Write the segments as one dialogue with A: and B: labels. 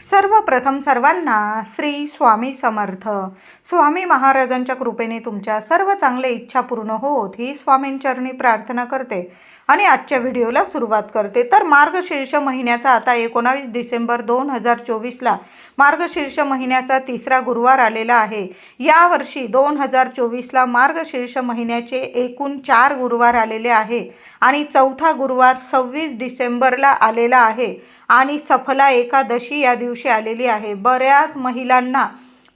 A: सर्वप्रथम सर्वांना श्री स्वामी समर्थ. स्वामी महाराजांच्या कृपेने तुमच्या सर्व चांगल्या इच्छा पूर्ण होत ही स्वामींचरणी प्रार्थना करते आणि आजच्या व्हिडिओला सुरुवात करते. तर मार्गशीर्ष महिन्याचा आता एकोणावीस डिसेंबर दोन हजार चोवीसला मार्गशीर्ष महिन्याचा तिसरा गुरुवार आलेला आहे. यावर्षी दोन हजार चोवीसला मार्गशीर्ष महिन्याचे एकूण चार गुरुवार आलेले आहे आणि चौथा गुरुवार सव्वीस डिसेंबरला आलेला आहे. आणि सफला एकादशी या दिवशी आलेली आहे. बऱ्याच महिलांना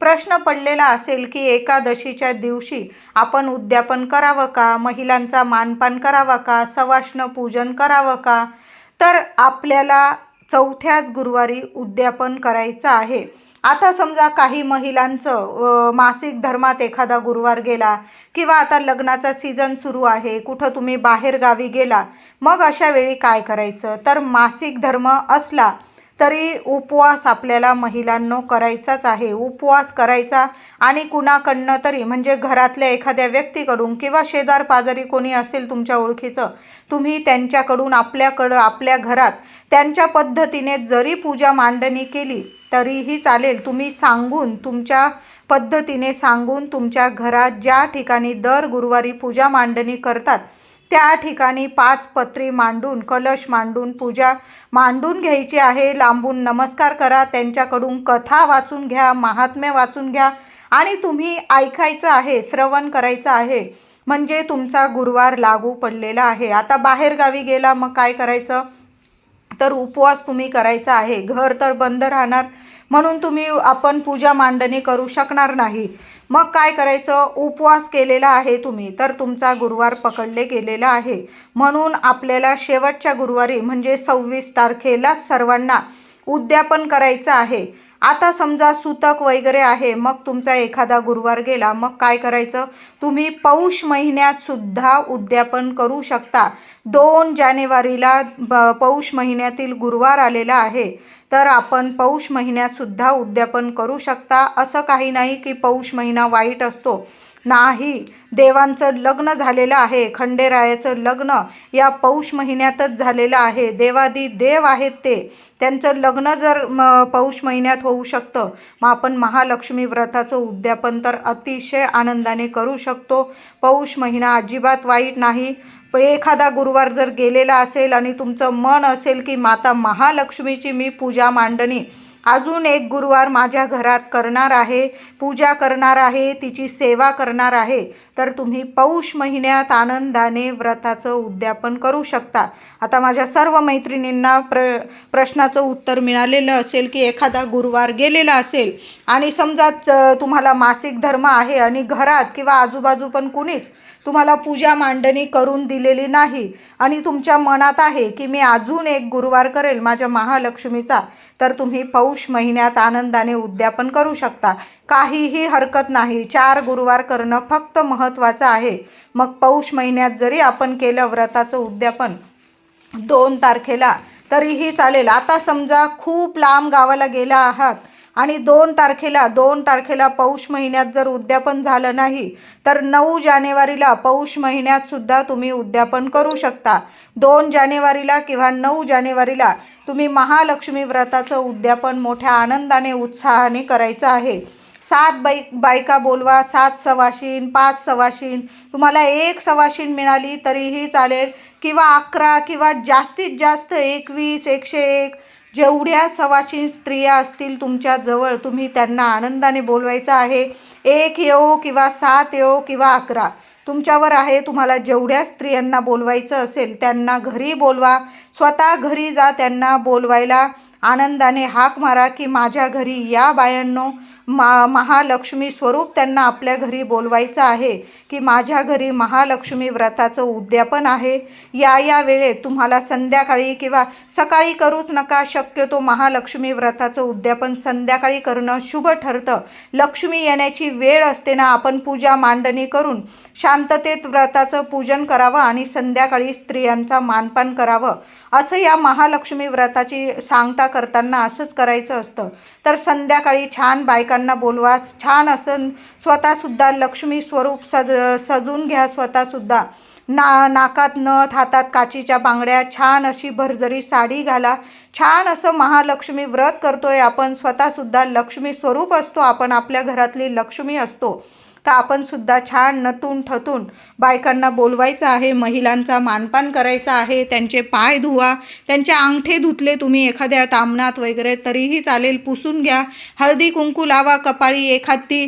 A: प्रश्न पडलेला असेल की एकादशीच्या दिवशी आपण उद्यापन करावं का? महिलांचा मानपान करावा का? सवाष्ण पूजन करावं का? तर आपल्याला चौथ्याच गुरुवारी उद्यापन करायचं आहे. आता समजा काही महिलांचं मासिक धर्मात एखादा गुरुवार गेला किंवा आता लग्नाचा सीझन सुरू आहे कुठं तुम्ही बाहेर गावी गेला मग अशा वेळी काय करायचं? तर मासिक धर्म असला तरी उपवास आपल्याला महिलांनो करायचाच आहे. उपवास करायचा आणि कुणाकडनं तरी म्हणजे घरातल्या एखाद्या व्यक्तीकडून किंवा शेजार पाजारी कोणी असेल तुमच्या ओळखीचं तुम्ही त्यांच्याकडून आपल्याकडं आपल्या घरात त्यांच्या पद्धतीने जरी पूजा मांडणी केली तरीही चालेल. तुम्ही सांगून तुमच्या पद्धतीने सांगून तुमच्या घरात ज्या ठिकाणी दर गुरुवारी पूजा मांडणी करतात त्या ठिकाणी पाच पत्री मांडून कलश मांडून पूजा मांडून घ्यायची आहे. लांबून नमस्कार करा त्यांच्याकडून कथा वाचून घ्या महात्म्य वाचून घ्या आणि तुम्ही ऐकायचं आहे श्रवण करायचं आहे. म्हणजे तुमचा गुरुवार लागू पडलेला आहे. आता बाहेरगावी गेला मग काय करायचं? तर उपवास तुम्ही करायचा आहे. घर तर बंद राहणार म्हणून तुम्ही आपण पूजा मांडणी करू शकणार नाही. मग काय करायचं? उपवास केलेला आहे तुम्ही तर तुमचा गुरुवार पकडले गेलेला आहे. म्हणून आपल्याला शेवटच्या गुरुवारी म्हणजे सव्वीस तारखेला सर्वांना उद्यापन करायचं आहे. आता समजा सुतक वगैरे आहे मग तुमचा एखादा गुरुवार गेला मग काय करायचं? तुम्ही पौष महिन्यात सुद्धा उद्यापन करू शकता. दोन जानेवारीला ब- पौष महिन्यातील गुरुवार आलेला आहे. तर आपण पौष महिन्यात सुद्धा उद्यापन करू शकता. असं काही नाही की पौष महिना वाईट असतो. नाही. देवांचं लग्न झालेलं आहे. खंडेरायाचं लग्न या पौष महिन्यातच झालेलं आहे. देवादी देव आहेत ते. त्यांचं लग्न जर म पौष महिन्यात होऊ शकतं मग आपण महालक्ष्मी व्रताचं उद्यापन तर अतिशय आनंदाने करू शकतो. पौष महिना अजिबात वाईट नाही. एखादा गुरुवार जर गेलेला असेल आणि तुमचं मन असेल की माता महालक्ष्मीची मी पूजा मांडणी अजून एक गुरुवार माझ्या घरात करणार आहे पूजा करणार आहे तिची सेवा करणार आहे. तर तुम्ही पौष महिन्यात आनंदाने व्रताचं उद्यापन करू शकता. आता माझ्या सर्व मैत्रिणींना प्र प्रश्नाचं उत्तर मिळालेलं असेल की एखादा गुरुवार गेलेला असेल आणि समजाच तुम्हाला मासिक धर्म आहे आणि घरात किंवा आजूबाजू पण कुणीच तुम्हाला पूजा मांडणी करून दिलेली नाही. आणि तुमच्या मनात आहे की मी अजून एक गुरुवार करेल माझ्या महालक्ष्मीचा तर तुम्ही पौष महिन्यात आनंदाने उद्यापन करू शकता. काहीही हरकत नाही. चार गुरुवार करणं फक्त महत्त्वाचं आहे. मग पौष महिन्यात जरी आपण केलं व्रताचं उद्यापन दोन तारखेला तरीही चालेल. आता समजा खूप लांब गावाला गेला आहात आणि दोन तारखेला दोन तारखेला पौष महिन्यात जर उद्यापन झालं नाही तर नऊ जानेवारीला पौष महिन्यात सुद्धा तुम्ही उद्यापन करू शकता. दोन जानेवारीला किंवा नऊ जानेवारीला तुम्ही महालक्ष्मी व्रताचं उद्यापन मोठ्या आनंदाने उत्साहाने करायचं आहे. सात बाई बायका बोलवा सात सवाशीन पाच सवाशीन तुम्हाला एक सवाशीन मिळाली तरीही चालेल. किंवा अकरा किंवा जास्तीत जास्त एकवीस एकशे एक जेवढ्या सवाशी स्त्रिया असतील तुमच्या जवळ तुम्ही त्यांना आनंदाने बोलवायचं आहे. एक येऊ किंवा सात येऊ किंवा अकरा. तुमच्यावर आहे तुम्हाला जेवढ्या स्त्रियांना बोलवायचं असेल त्यांना घरी बोलवा. स्वतः घरी जा त्यांना बोलवायला आनंदाने हाक मारा की माझ्या घरी या बायांनो मा महालक्ष्मी स्वरूप त्यांना आपल्या घरी बोलवायचं आहे की माझ्या घरी महालक्ष्मी व्रताचं उद्यापन आहे. या या वेळेत तुम्हाला संध्याकाळी किंवा सकाळी करूच नका शक्यतो महालक्ष्मी व्रताचं उद्यापन संध्याकाळी करणं शुभ ठरतं. लक्ष्मी येण्याची वेळ असते ना आपण पूजा मांडणी करून शांततेत व्रताचं पूजन करावं आणि संध्याकाळी स्त्रियांचा मानपान करावं. असं या महालक्ष्मी व्रताची सांगता करताना असंच करायचं असतं. तर संध्याकाळी छान बायका बायकांना बोलवा. छान असं स्वतःसुद्धा लक्ष्मी स्वरूप सज सजून घ्या स्वतःसुद्धा. ना नाकात नथ हातात काचीच्या बांगड्या छान अशी भरजरी साडी घाला. छान असं महालक्ष्मी व्रत करतोय आपण. स्वतःसुद्धा लक्ष्मी स्वरूप असतो. आपण आपल्या घरातली लक्ष्मी असतो. तर आपणसुद्धा छान नतून ठतून बायकांना बोलवायचं आहे महिलांचा मानपान करायचा आहे त्यांचे पाय धुवा त्यांचे अंगठे धुतले तुम्ही एखाद्या तामणात वगैरे तरीही चालेल पुसून घ्या. हळदी कुंकू लावा कपाळी एखादी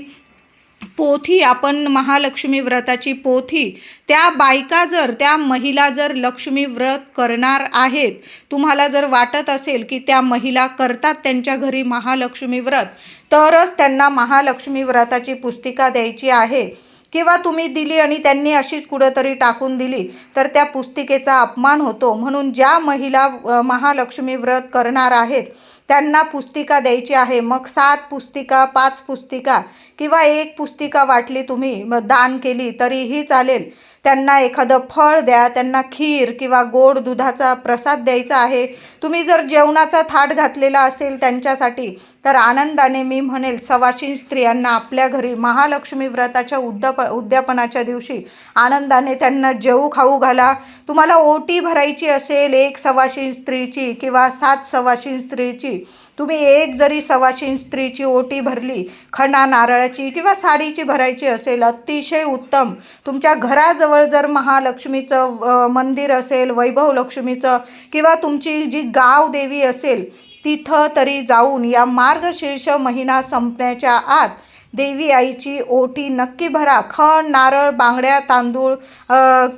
A: पोथी आपण महालक्ष्मी व्रताची पोथी त्या बायका जर त्या महिला जर लक्ष्मी व्रत करणार आहेत तुम्हाला जर वाटत असेल की त्या महिला करतात त्यांच्या घरी महालक्ष्मी व्रत तरच त्यांना महालक्ष्मी व्रताची पुस्तिका द्यायची आहे. किंवा तुम्ही दिली आणि त्यांनी अशीच कुठंतरी टाकून दिली तर त्या पुस्तिकेचा अपमान होतो. म्हणून ज्या महिला महालक्ष्मी व्रत करणार आहेत त्यांना पुस्तिका द्यायची आहे. मग सात पुस्तिका पाच पुस्तिका किंवा एक पुस्तिका वाटली तुम्ही मग दान केली तरीही चालेल. त्यांना एखादं फळ द्या त्यांना खीर किंवा गोड दुधाचा प्रसाद द्यायचा आहे. तुम्ही जर जेवणाचा थाट घातलेला असेल त्यांच्यासाठी तर आनंदाने मी म्हणेल सवाशिन स्त्रियांना आपल्या घरी महालक्ष्मी व्रताच्या उद्याप उद्यापनाच्या दिवशी आनंदाने त्यांना जेवू खाऊ घाला. तुम्हाला ओटी भरायची असेल एक सवाशीन स्त्रीची किंवा सात सवाशिन स्त्रीची तुम्ही एक जरी सवाशी स्त्रीची ओटी भरली खणा नारळाची किंवा साडीची भरायची असेल अतिशय उत्तम. तुमच्या घराजवळ जर महालक्ष्मीचं मंदिर असेल वैभव लक्ष्मीचं किंवा तुमची जी गाव देवी असेल तिथं तरी जाऊन या मार्गशीर्ष महिना संपण्याच्या आत देवी आईची ओटी नक्की भरा. खण नारळ बांगड्या तांदूळ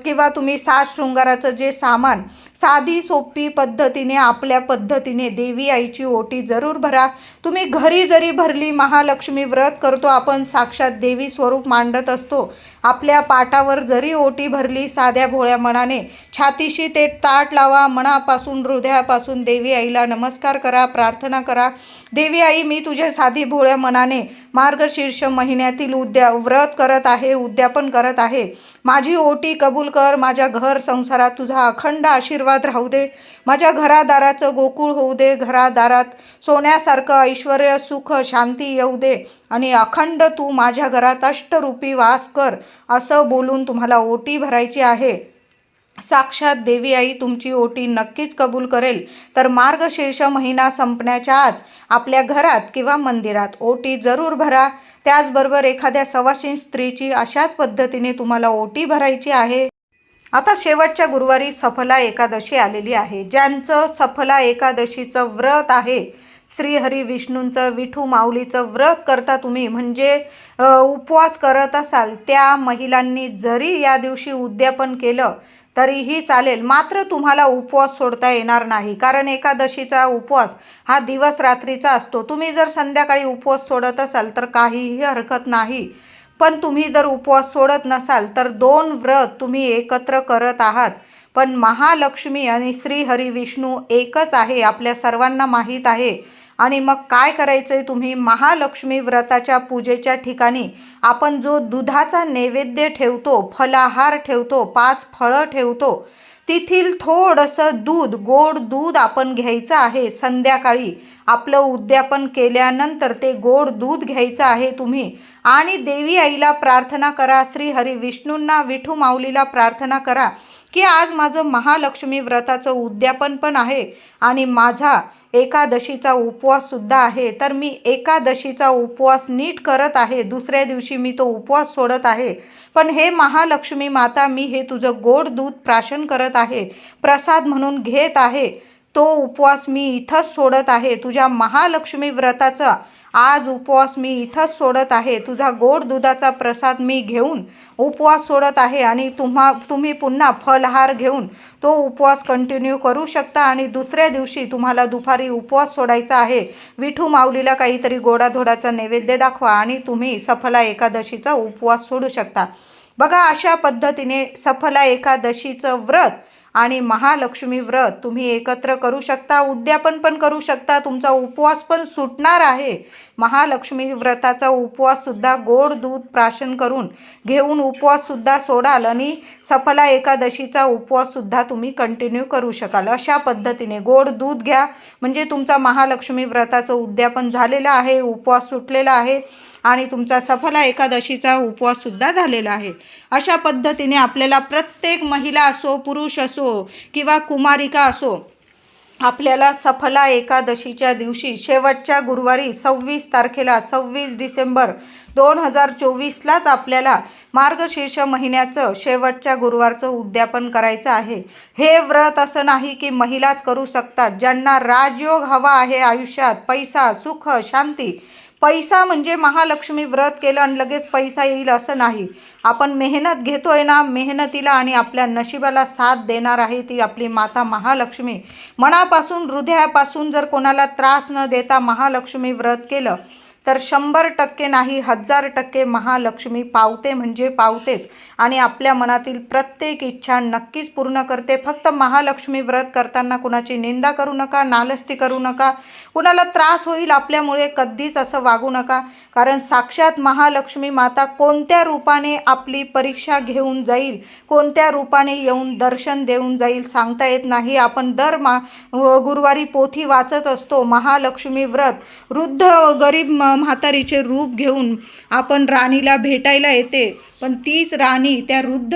A: किंवा तुम्ही सात शृंगाराचं जे सामान साधी सोपी पद्धतीने आपल्या पद्धतीने देवी आईची ओटी जरूर भरा. तुम्ही घरी जरी भरली महालक्ष्मी व्रत करतो आपण साक्षात देवी स्वरूप मांडत असतो. आपल्या पाटावर जरी ओटी भरली साध्या भोळ्या मनाने छातीशी ते ताट लावा मनापासून हृदयापासून देवी आईला नमस्कार करा प्रार्थना करा. देवी आई मी तुझ्या साधी भोळ्या मनाने मार्गशीर्ष महिन्यातील उद्या व्रत करत आहे उद्यापन करत आहे. माझी ओटी कबूल कर माझ्या घर संसारात तुझा अखंड आशीर्वाद राहू दे. माझ्या घरादाराचं गोकुळ होऊ दे घरादारात सोन्यासारखं ऐश्वर सुख शांती येऊ दे. आणि अखंड तू माझ्या घरात अष्टरूपी वास कर असं बोलून तुम्हाला ओटी भरायची आहे. साक्षात देवी आई तुमची ओटी नक्कीच कबूल करेल. तर मार्गशीर्ष महिना संपण्याच्या आत आपल्या घरात किंवा मंदिरात ओटी जरूर भरा. त्याचबरोबर एखाद्या सवाशीन स्त्रीची अशाच पद्धतीने तुम्हाला ओटी भरायची आहे. आता शेवटच्या गुरुवारी सफला एकादशी आलेली आहे. ज्यांचं सफला एकादशीचं व्रत आहे श्रीहरी विष्णूंचं विठू माऊलीचं व्रत करता तुम्ही म्हणजे उपवास करत असाल त्या महिलांनी जरी या दिवशी उद्यापन केलं तरीही चालेल. मात्र तुम्हाला उपवास सोडता येणार नाही कारण एकादशीचा उपवास हा दिवस रात्रीचा असतो. तुम्ही जर संध्याकाळी उपवास सोडत असाल तर काहीही हरकत नाही. पण तुम्ही जर उपवास सोडत नसाल तर दोन व्रत तुम्ही एकत्र करत आहात. पण महालक्ष्मी आणि श्रीहरी विष्णू एकच आहे आपल्या सर्वांना माहीत आहे. आणि मग काय करायचं आहे तुम्ही? महालक्ष्मी व्रताच्या पूजेच्या ठिकाणी आपण जो दुधाचा नैवेद्य ठेवतो फलाहार ठेवतो पाच फळं ठेवतो तेथील थोडंसं दूध गोड दूध आपण घ्यायचं आहे संध्याकाळी. आपलं उद्यापन केल्यानंतर ते गोड दूध घ्यायचं आहे तुम्ही. आणि देवी आईला प्रार्थना करा श्री हरी विष्णूंना विठू माऊलीला प्रार्थना करा की आज माझं महालक्ष्मी व्रताचं उद्यापन पण आहे आणि माझा एकादशीचा उपवाससुद्धा आहे. तर मी एकादशीचा उपवास नीट करत आहे. दुसऱ्या दिवशी मी तो उपवास सोडत आहे. पण हे महालक्ष्मी माता मी हे तुझं गोड दूध प्राशन करत आहे. प्रसाद म्हणून घेत आहे. तो उपवास मी इथंच सोडत आहे. तुझ्या महालक्ष्मी व्रताचा आज उपवास मी इथंच सोडत आहे. तुझा गोड दुधाचा प्रसाद मी घेऊन उपवास सोडत आहे आणि तुम्हा तुम्ही पुन्हा फलहार घेऊन तो उपवास कंटिन्यू करू शकता आणि दुसऱ्या दिवशी तुम्हाला दुपारी उपवास सोडायचा आहे. विठू माऊलीला काहीतरी गोडाधोडाचा नैवेद्य दाखवा आणि तुम्ही सफला एकादशीचा उपवास सोडू शकता. बघा अशा पद्धतीने सफला एकादशीचं व्रत आणि महालक्ष्मी व्रत तुम्ही एकत्र करू शकता उद्यापन पण करू शकता तुमचा उपवास पण सुटणार आहे. महालक्ष्मी व्रताचा उपवाससुद्धा गोड दूध प्राशन करून घेऊन उपवाससुद्धा सोडाल आणि सफला एकादशीचा उपवाससुद्धा तुम्ही कंटिन्यू करू शकाल. अशा पद्धतीने गोड दूध घ्या. म्हणजे तुमचा महालक्ष्मी व्रताचं उद्यापन झालेलं आहे उपवास सुटलेला आहे आणि तुमचा सफला एकादशीचा उपवाससुद्धा झालेला आहे. अशा पद्धतीने आपल्याला प्रत्येक महिला असो पुरुष असो किंवा कुमारिका असो आपल्याला सफला एकादशीच्या दिवशी शेवटच्या गुरुवारी सव्वीस तारखेला सव्वीस डिसेंबर दोन हजार चोवीसलाच आपल्याला मार्गशीर्ष महिन्याचं शेवटच्या गुरुवारचं उद्यापन करायचं आहे. हे व्रत असं नाही की महिलाच करू शकतात. ज्यांना राजयोग हवा आहे आयुष्यात पैसा सुख शांती पैसा म्हणजे महालक्ष्मी व्रत केलं आणि लगेच पैसा येईल असं नाही. आपण मेहनत घेतो आहे ना मेहनतीला आणि आपल्या नशिबाला साथ देणार आहे ती आपली माता महालक्ष्मी. मनापासून हृदयापासून जर कोणाला त्रास न देता महालक्ष्मी व्रत केलं तर शंभर टक्के नाही हजार टक्के महालक्ष्मी पावते म्हणजे पावतेच. आणि आपल्या मनातील प्रत्येक इच्छा नक्कीच पूर्ण करते. फक्त महालक्ष्मी व्रत करताना कुणाची निंदा करू नका नालस्ती करू नका. कुणाला त्रास होईल आपल्यामुळे कधीच असं वागू नका. कारण साक्षात महालक्ष्मी माता कोणत्या रूपाने आपली परीक्षा घेऊन जाईल कोणत्या रूपाने येऊन दर्शन देऊन जाईल सांगता येत नाही. आपण दर मा गुरुवारी पोथी वाचत असतो महालक्ष्मी व्रत. वृद्ध गरीब म्हातारीचे रूप घेऊन आपण राणीला भेटायला येते. पण तीच राणी त्या वृद्ध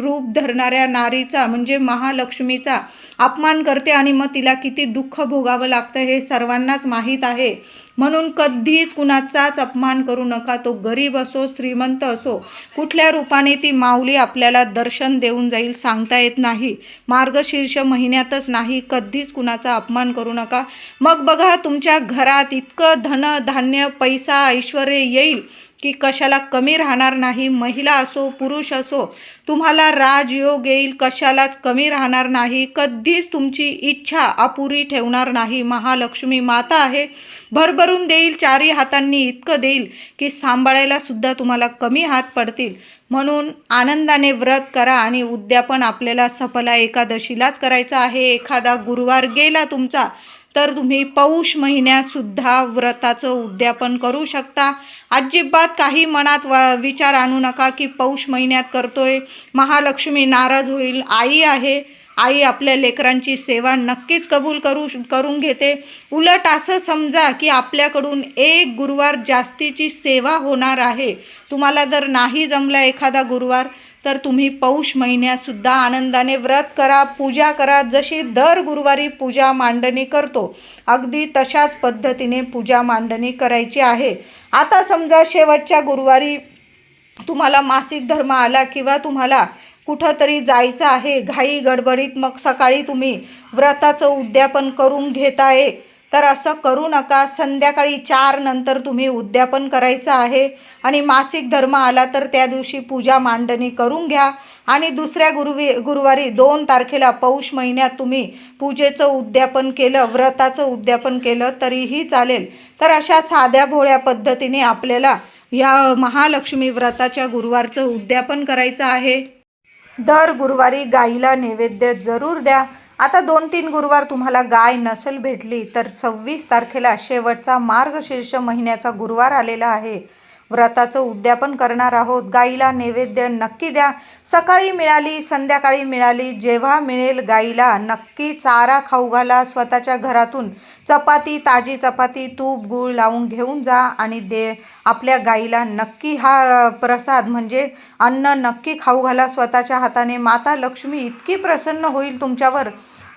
A: रूप धरणाऱ्या नारीचा म्हणजे महालक्ष्मीचा अपमान करते आणि मग तिला किती दुःख भोगावं लागतं हे सर्वांनाच माहीत आहे. म्हणून कधीच कुणाचाच अपमान करू नका. तो गरीब असो श्रीमंत असो कुठल्या रूपाने ती माऊली आपल्याला दर्शन देऊन जाईल सांगता येत नाही. मार्गशीर्ष महिन्यातच नाही कधीच कुणाचा अपमान करू नका. मग बघा तुमच्या घरात इतकं धन धान्य पैसा ऐश्वर येईल. की कशाला कमी राहणार नाही महिला असो पुरुष असो तुम्हाला राजयोग येईल कशालाच कमी राहणार नाही कधीच तुमची इच्छा अपुरी ठेवणार नाही. महालक्ष्मी माता आहे भरभरून देईल चारही हातांनी इतकं देईल की सांभाळायला सुद्धा तुम्हाला कमी हात पडतील. म्हणून आनंदाने व्रत करा आणि उद्यापन आपल्याला सफला एकादशीलाच करायचं आहे. एखादा गुरुवार गेला तुमचा तर तुम्ही पौष महिन्यातसुद्धा व्रताचं उद्यापन करू शकता. अजिबात काही मनात वा विचार आणू नका की पौष महिन्यात करतोय महालक्ष्मी नाराज होईल आई आहे. आई आपल्या लेकरांची सेवा नक्कीच कबूल करू करून घेते. उलट असं समजा की आपल्याकडून एक गुरुवार जास्तीची सेवा होणार आहे. तुम्हाला जर नाही जमला एखादा गुरुवार तर तुम्ही पौष महिन्यातसुद्धा आनंदाने व्रत करा पूजा करा जशी दर गुरुवारी पूजा मांडणी करतो अगदी तशाच पद्धतीने पूजा मांडणी करायची आहे. आता समजा शेवटच्या गुरुवारी तुम्हाला मासिक धर्म आला किंवा तुम्हाला कुठंतरी जायचं आहे घाई गडबडीत मग सकाळी तुम्ही व्रताचं उद्यापन करून घेताय तर असं करू नका. संध्याकाळी चार नंतर तुम्ही उद्यापन करायचं आहे आणि मासिक धर्म आला तर त्या दिवशी पूजा मांडणी करून घ्या. आणि दुसऱ्या गुरुवी गुरुवारी दोन तारखेला पौष महिन्यात तुम्ही पूजेचं उद्यापन केलं व्रताचं उद्यापन केलं तरीही चालेल. तर अशा साध्या भोळ्या पद्धतीने आपल्याला या महालक्ष्मी व्रताच्या गुरुवारचं उद्यापन करायचं आहे. दर गुरुवारी गाईला नैवेद्य जरूर द्या. आता दोन तीन गुरुवार तुम्हाला गाय नसेल भेटली तर सव्वीस तारखेला शेवटचा मार्गशीर्ष महिन्याचा गुरुवार आलेला आहे. व्रताचं उद्यापन करणार आहोत. गाईला नैवेद्य नक्की द्या. सकाळी मिळाली संध्याकाळी मिळाली. जेव्हा मिळेल गाईला नक्की चारा खाऊ घाला. स्वतःच्या घरातून चपाती ताजी चपाती तूप गूळ लावून घेऊन जा आणि दे. आपल्या गाईला नक्की हा प्रसाद म्हणजे अन्न नक्की खाऊ घाला. स्वतःच्या हाताने माता लक्ष्मी इतकी प्रसन्न होईल तुमच्यावर.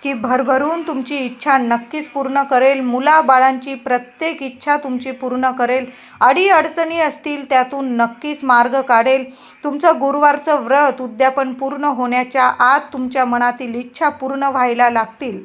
A: की भरभरून तुमची इच्छा नक्कीच पूर्ण करेल. मुलाबाळांची प्रत्येक इच्छा तुमची पूर्ण करेल. अडीअडचणी असतील त्यातून नक्कीच मार्ग काढेल. तुमचं गुरुवारचं व्रत उद्यापन पूर्ण होण्याच्या आत तुमच्या मनातील इच्छा पूर्ण व्हायला लागतील.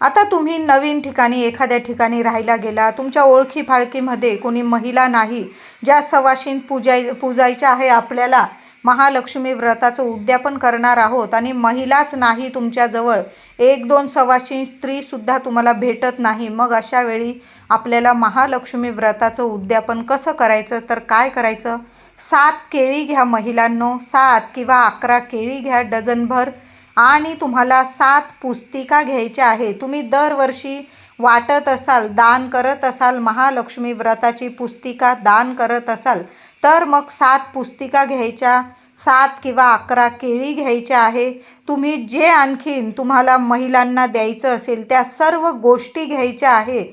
A: आता तुम्ही नवीन ठिकाणी एखाद्या ठिकाणी राहायला गेला. तुमच्या ओळखी फाळखीमध्ये कोणी महिला नाही. ज्या सवाशीन पूजाय पूजायच्या आहे आपल्याला. महालक्ष्मी व्रताचं उद्यापन करणार आहोत आणि महिलाच नाही तुमच्याजवळ. एक दोन सवाशी स्त्रीसुद्धा तुम्हाला भेटत नाही. मग अशा वेळी आपल्याला महालक्ष्मी व्रताचं उद्यापन कसं करायचं? तर काय करायचं? सात केळी घ्या महिलांनो. सात किंवा अकरा केळी घ्या डझनभर. आणि तुम्हाला सात पुस्तिका घ्यायच्या आहे तुम्ही दरवर्षी वाटत असाल दान करत असाल महालक्ष्मी व्रताची पुस्तिका दान करत असाल तर मग सात पुस्तिका घ्यायच्या सात किंवा अकरा केळी घ्यायच्या आहे. तुम्ही जे आणखीन तुम्हाला महिलांना द्यायचं असेल त्या सर्व गोष्टी घ्यायच्या आहे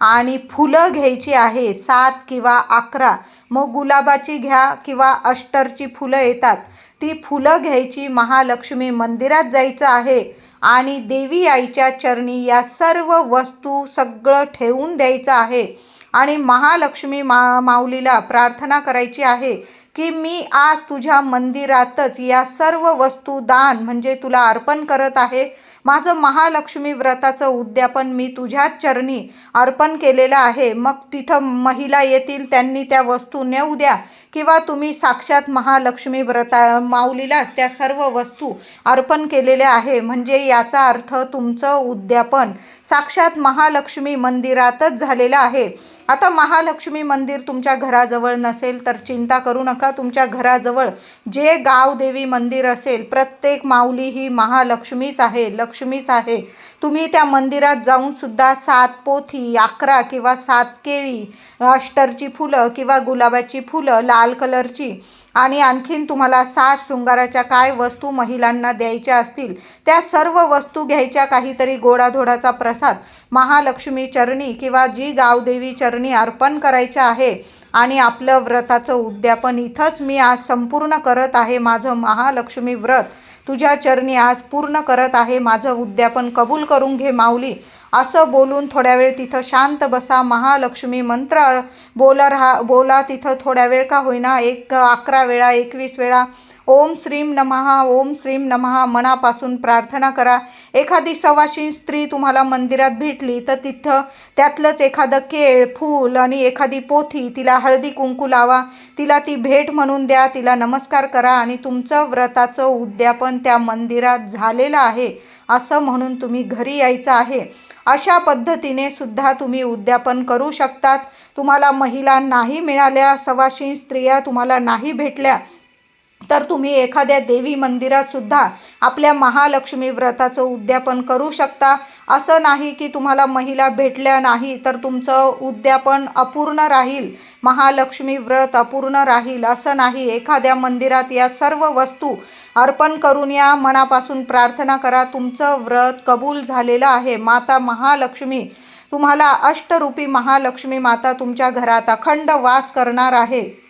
A: आणि फुलं घ्यायची आहे सात किंवा अकरा. मग गुलाबाची घ्या किंवा अष्टरची फुलं येतात. ती फुलं घ्यायची महालक्ष्मी मंदिरात जायचं आहे आणि देवी आईच्या चरणी या सर्व वस्तू सगळं ठेवून द्यायचं आहे. आणि महालक्ष्मी मा माऊलीला प्रार्थना करायची आहे की मी आज तुझ्या मंदिरातच या सर्व वस्तू दान म्हणजे तुला अर्पण करत आहे. माझं महालक्ष्मी व्रताचं उद्यापन मी तुझ्याच चरणी अर्पण केलेलं आहे. मग तिथं महिला येतील त्यांनी त्या वस्तू नेऊ द्या. किंवा तुम्ही साक्षात महालक्ष्मी व्रता माऊलीलाच त्या सर्व वस्तू अर्पण केलेल्या आहे म्हणजे याचा अर्थ तुमचं उद्यापन साक्षात महालक्ष्मी मंदिरातच झालेलं आहे. आता महालक्ष्मी मंदिर तुमच्या घराजवळ नसेल तर चिंता करू नका. तुमच्या घराजवळ जे गावदेवी मंदिर असेल प्रत्येक माऊली ही महालक्ष्मीच आहे लक्ष्मीच आहे. तुम्ही त्या मंदिरात जाऊन सुद्धा सात पोथी अकरा किंवा सात केळी अष्टरची फुलं किंवा गुलाबाची फुलं लाल कलरची आणि आणखीन तुम्हाला सात शृंगाराच्या काय वस्तू महिलांना द्यायच्या असतील त्या सर्व वस्तू घ्यायच्या काहीतरी गोडाधोडाचा प्रसाद महालक्ष्मी चरणी किंवा जी गावदेवी चरणी अर्पण करायचं आहे आणि आपलं व्रताचं उद्यापन इथंच मी आज संपूर्ण करत आहे माझं महालक्ष्मी व्रत. तुझ्या चरणी आज पूर्ण करत आहे. माझं उद्यापन कबूल करून घे माऊली. असं बोलून थोड्या वेळ तिथं शांत बसा. महालक्ष्मी मंत्र बोला राहा बोला तिथं थोड्या वेळ का होईना. एक अकरा वेळा एकवीस वेळा. ओम श्रीम नमहा ओम श्रीम नमहा. मनापासून प्रार्थना करा. एखादी सवाशीण स्त्री तुम्हाला मंदिरात भेटली तर तिथं त्यातलंच एखादं केळ फूल आणि एखादी पोथी तिला हळदी कुंकू लावा. तिला ती भेट म्हणून द्या तिला नमस्कार करा आणि तुमचं व्रताचं उद्यापन त्या मंदिरात झालेलं आहे. असं म्हणून तुम्ही घरी यायचं आहे. अशा पद्धतीने सुद्धा तुम्ही उद्यापन करू शकतात. तुम्हाला महिला नाही मिळाल्या सवाशीण स्त्रिया तुम्हाला नाही भेटल्या तर तुम्ही एखाद्या देवी मंदिरात सुद्धा आपल्या महालक्ष्मी व्रताचं उद्यापन करू शकता. असं नाही की तुम्हाला महिला भेटल्या नाही तर तुमचं उद्यापन अपूर्ण राहील. महालक्ष्मी व्रत अपूर्ण राहील असं नाही. एखाद्या मंदिरात या सर्व वस्तू अर्पण करून या मनापासून प्रार्थना करा. तुमचं व्रत कबूल झालेलं आहे. माता महालक्ष्मी तुम्हाला अष्टरूपी महालक्ष्मी माता तुमच्या घरात अखंड वास करणार आहे.